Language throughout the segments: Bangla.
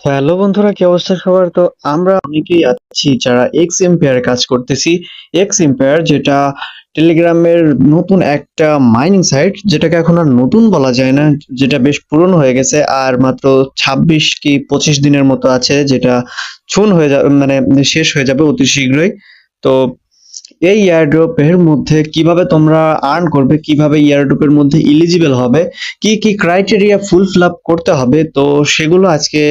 হ্যালো বন্ধুরা, কি অবস্থা সবার? তো আমরা অনেকেই আছি যারা এক্স এম্পায়ার কাজ করতেছি। এক্স এম্পায়ার যেটা টেলিগ্রামের নতুন একটা মাইনিং সাইট যেটাকে এখন আর নতুন বলা যায় না, যেটা বেশ পুরনো হয়ে গেছে আর মাত্র ছাব্বিশ কি পঁচিশ দিনের মতো আছে, যেটা ছুন হয়ে যাবে মানে শেষ হয়ে যাবে অতি শীঘ্রই। তো এই এয়ারড্রপের মধ্যে কীভাবে তোমরা আর্ন করবে, কীভাবে এয়ারড্রপের মধ্যে ইলিজিবল হবে, কি কি ক্রাইটেরিয়া ফুলফিল আপ করতে হবে, তো সেগুলো আজকে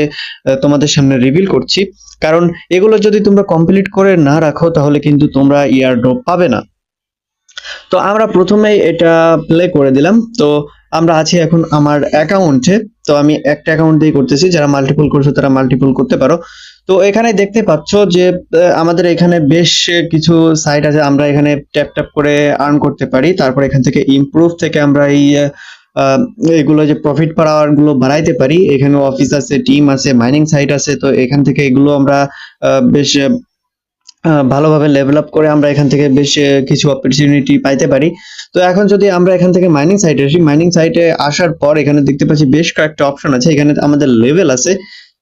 তোমাদের সামনে রিভিল করছি। কারণ এগুলো যদি তোমরা কমপ্লিট করে না রাখো, তাহলে কিন্তু তোমরা ইয়ারড্রপ পাবে না। তো আমরা প্রথমেই এটা প্লে করে দিলাম। তো আমরা আছি এখন আমার অ্যাকাউন্টে তো আমি একটা অ্যাকাউন্ট দিয়ে করতেছি। যারা মাল্টিপল করছ, তারা মাল্টিপল করতে পারো। তো এখানে দেখতে পাচ্ছ যে আমাদের এখানে বেশ কিছু সাইট আছে, আমরা এখানে ট্যাপ ট্যাপ করে আর্ন করতে পারি। তারপর এখান থেকে ইমপ্রুভ থেকে আমরা এই এগুলো যে প্রফিট পার আওয়ারগুলো বাড়াইতে পারি। এখানে অফিস আছে টিম আছে মাইনিং সাইট আছে। তো এখান থেকে এগুলো আমরা বেশ ভালোভাবে লেভেল আপ করে আমরা এখান থেকে বেশ কিছু অপরচুনিটি পাইতে পারি। তো এখন যদি আমরা এখান থেকে মাইনিং সাইটে আসি মাইনিং সাইটে আসার পর এখানে দেখতে পাচ্ছি বেশ কয়েকটা অপশন আছে। এখানে আমাদের লেভেল আছে।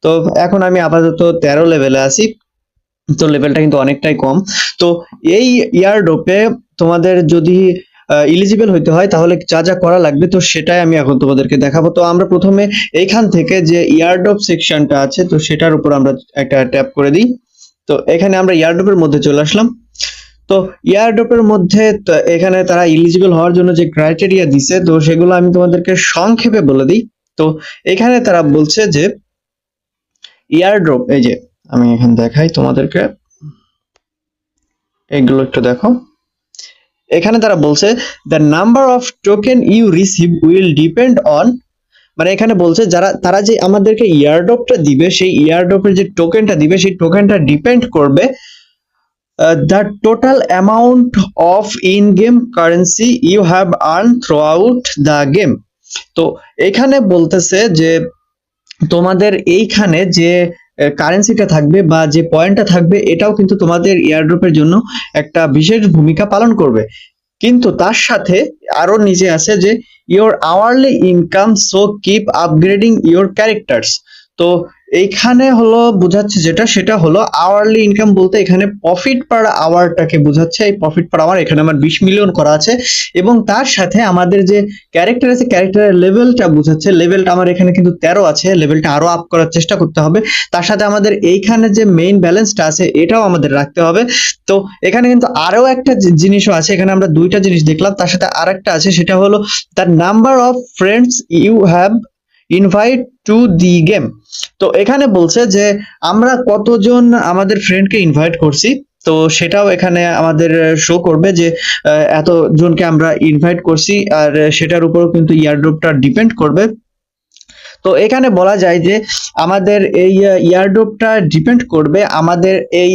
তো এখন আমি আপাতত তেরো লেভেলে আছি। তো লেভেলটা কিন্তু অনেকটাই কম। তো এই ইয়ারডোপে তোমাদের যদি ইলিজিবল হইতে হয়, তাহলে যা যা করা লাগবে, তো সেটাই আমি এখন তোমাদেরকে দেখাবো। তো আমরা প্রথমে এইখান থেকে যে ইয়ারডোপ সেকশনটা আছে, তো সেটার উপর আমরা একটা ট্যাপ করে দিই। তো এখানে আমরা ইয়ারডোপের মধ্যে চলে আসলাম। তো ইয়ারডোপের মধ্যে এখানে তারা ইলিজিবল হওয়ার জন্য যে ক্রাইটেরিয়া দিছে, তো সেগুলো আমি তোমাদেরকে সংক্ষেপে বলে দিই। তো এখানে তারা বলছে যে ইয়ারড্রপ এই যে, আমি এখানে দেখাই তোমাদেরকে। এগুলো একটু দেখো। এখানে তারা বলছে the number of token you receive will depend on মানে এখানে বলছে, যারা, তারা যে আমাদেরকে ইয়ারড্রপটা দিবে, সেই ইয়ারড্রপের যে টোকেনটা দিবে, সেই টোকেনটা ডিপেন্ড করবে the total amount of in game currency you have earn throughout the game তো এখানে বলতেছে যে তোমাদের এইখানে যে কারেন্সিটা থাকবে বা যে পয়েন্টটা থাকবে, এটাও কিন্তু তোমাদের এয়ারড্রপের জন্য একটা বিশেষ ভূমিকা পালন করবে। কিন্তু তার সাথে আরও নিচে আছে যে your hourly income so keep upgrading your characters তো এইখানে হলো বোঝাচ্ছে যেটা, সেটা হলো আওয়ারলি ইনকাম বলতে এখানে প্রফিট পার আওয়ারটাকে বোঝাচ্ছে। এই প্রফিট পার আওয়ার এখানে আমার বিশ মিলিয়ন করা আছে। এবং তার সাথে আমাদের যে ক্যারেক্টার আছে ক্যারেক্টারের লেভেলটা বোঝাচ্ছে। লেভেলটা আমার এখানে কিন্তু তেরো আছে। লেভেলটা আরও আপ করার চেষ্টা করতে হবে। তার সাথে আমাদের এইখানে যে মেইন ব্যালেন্সটা আছে, এটাও আমাদের রাখতে হবে। তো এখানে কিন্তু আরও একটা জিনিসও আছে। এখানে আমরা দুইটা জিনিস দেখলাম। তার সাথে আরেকটা আছে, সেটা হলো the number of friends you have invite to the game তো এখানে বলছে যে, আমরা কতজন আমাদের ফ্রেন্ডকে ইনভাইট করছি, তো সেটাও এখানে আমাদের শো করবে যে এতজনকে আমরা ইনভাইট করছি, আর সেটার উপরও কিন্তু ইয়ারড্রপটা ডিপেন্ড করবে। তো এখানে বলা যায় যে, আমাদের এই ইয়ারড্রপটা ডিপেন্ড করবে আমাদের এই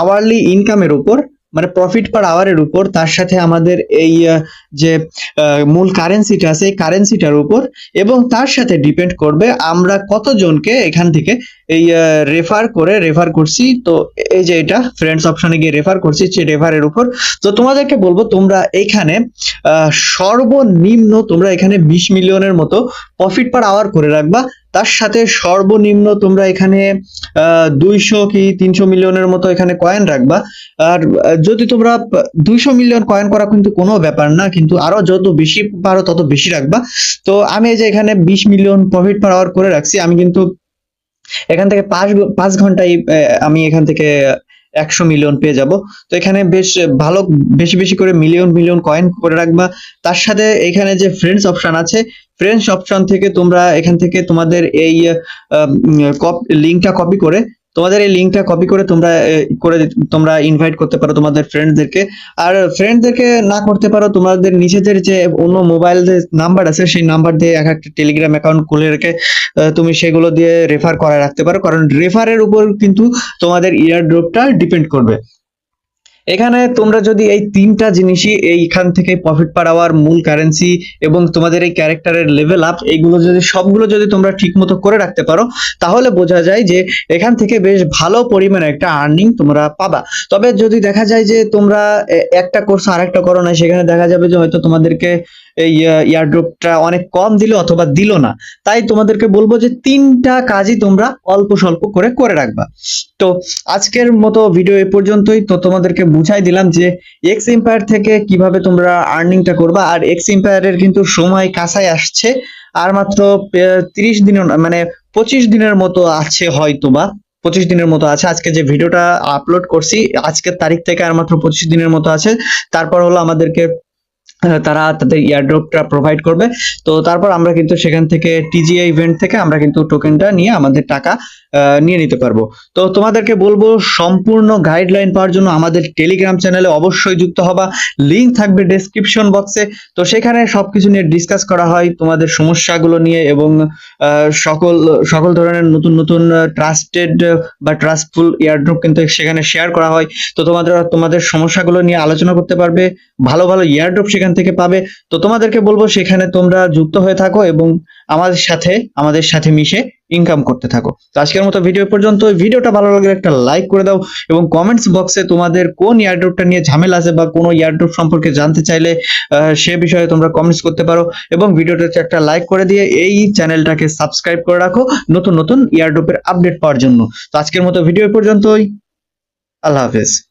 আওয়ারলি ইনকামের উপর। মানে প্রফিট পার আওয়ারের উপর, তার সাথে আমাদের এই যে মূল কারেন্সিটা আছে, এই কারেন্সিটার উপর, এবং তার সাথে ডিপেন্ড করবে আমরা কতজনকে এখান থেকে এই রেফার করে রেফার করছি। তো এই যে এটা ফ্রেন্ডস অপশনে গিয়ে রেফার করছি, সেই রেফারের উপর। তো তোমাদেরকে বলব, তোমরা এখানে সর্বনিম্ন তোমরা এখানে বিশ মিলিয়নের মতো প্রফিট পার আওয়ার করে রাখবা। তার সাথে সর্বনিম্ন তোমরা এখানে দুইশো কি তিনশো মিলিয়নের মতো এখানে কয়েন রাখবা। আর যদি তোমরা দুইশো মিলিয়ন কয়েন করা কিন্তু কোনো ব্যাপার না, কিন্তু আরও যত বেশি পারো তত বেশি রাখবা। তো আমি এই যে এখানে বিশ মিলিয়ন প্রফিট পার আওয়ার করে রাখছি, আমি কিন্তু এখান থেকে পাঁচ পাঁচ ঘন্টায় আমি এখান থেকে একশো মিলিয়ন পেয়ে যাব। তো এখানে বেশ ভালো, বেশি বেশি করে মিলিয়ন মিলিয়ন কয়েন করে রাখবা। তার সাথে এখানে যে ফ্রেন্ডস অপশন আছে ফ্রেন্ডস অপশন থেকে তোমরা এখান থেকে তোমাদের এই লিঙ্কটা কপি করে তোমাদের এই লিঙ্কটা কপি করে তোমরা করে তোমরা ইনভাইট করতে পারো তোমাদের ফ্রেন্ডদেরকে আর ফ্রেন্ডদেরকে না করতে পারো, তোমাদের নিজেদের যে অন্য মোবাইল নাম্বার আছে, সেই নাম্বার দিয়ে এক একটা টেলিগ্রাম অ্যাকাউন্ট খুলে রেখে তুমি সেগুলো দিয়ে রেফার করা রাখতে পারো। কারণ রেফারের উপর কিন্তু তোমাদের ইয়ার ড্রপটা ডিপেন্ড করবে। এখানে তোমরা যদি এই তিনটা জিনিসই এইখান থেকে প্রফিট পার আওয়ার মূল কারেন্সি এবং তোমাদের এই ক্যারেক্টারের লেভেল আপ এইগুলো যদি, সবগুলো যদি তোমরা ঠিক মতো করে রাখতে পারো, তাহলে বোঝা যায় যে এখান থেকে বেশ ভালো পরিমাণে একটা আর্নিং তোমরা পাবা। তবে যদি দেখা যায় যে তোমরা একটা কোর্স আরেকটা করো না সেখানে দেখা যাবে যে হয়তো তোমাদেরকে এই ইয়ারড্রপটা অনেক কম দিল অথবা দিল না। তাই তোমাদেরকে বলব যে তিনটা কাজই তোমরা অল্প স্বল্প করে করে রাখবা। তো আজকের মতো ভিডিও এ পর্যন্তই। তো তোমাদেরকে বুঝাই দিলাম যে এক্স এম্পায়ার থেকে কীভাবে তোমরা আর্নিংটা করবা। আর এক্স এম্পায়ারের কিন্তু সময় কাছাই আসছে। আর মাত্র তিরিশ দিনের মানে পঁচিশ দিনের মতো আছে হয়তো বা। পঁচিশ দিনের মতো আছে। আজকে যে ভিডিওটা আপলোড করছি, আজকের তারিখ থেকে আর মাত্র পঁচিশ দিনের মতো আছে। তারপর হলো আমাদেরকে তারা তাদের ইয়ারড্রপটা প্রোভাইড করবে। তো তারপর আমরা কিন্তু সেখান থেকে টিজিআই ইভেন্ট থেকে আমরা কিন্তু টোকেনটা নিয়ে আমাদের টাকা নিয়ে নিতে পারব। তো তোমাদেরকে বলব, সম্পূর্ণ গাইডলাইন পাওয়ার জন্য আমাদের টেলিগ্রাম চ্যানেলে অবশ্যই যুক্ত হবা। লিংক থাকবে ডেসক্রিপশন বক্সে তো সেখানে সবকিছু নিয়ে ডিসকাস করা হয়, তোমাদের সমস্যাগুলো নিয়ে এবং সকল সকল ধরনের নতুন নতুন ট্রাস্টেড বা ট্রাস্টফুল ইয়ারড্রপ কিন্তু সেখানে শেয়ার করা হয়। তো তোমাদের তোমাদের সমস্যাগুলো নিয়ে আলোচনা করতে পারবে। ভালো ভালো ইয়ারড্রপ সেখান থেকে পাবে। তো তোমাদেরকে বলব সেখানে তোমরা যুক্ত হয়ে থাকো এবং আমাদের সাথে আমাদের সাথে মিশে ইনকাম করতে থাকো। তো আজকের মতো ভিডিও পর্যন্ত। ভিডিওটা ভালো লাগলে একটা লাইক করে দাও এবং কমেন্টস বক্সে তোমাদের কোন ইয়ারড্রপটা নিয়ে ঝামেলা আছে বা কোনো ইয়ারড্রপ সম্পর্কে জানতে চাইলে সে বিষয়ে তোমরা কমেন্টস করতে পারো এবং ভিডিওটাতে একটা লাইক করে দিয়ে এই চ্যানেলটাকে সাবস্ক্রাইব করে রাখো নতুন নতুন ইয়ারড্রপের আপডেট পাওয়ার জন্য। তো আজকের মতো ভিডিও পর্যন্তই। আল্লাহ হাফেজ।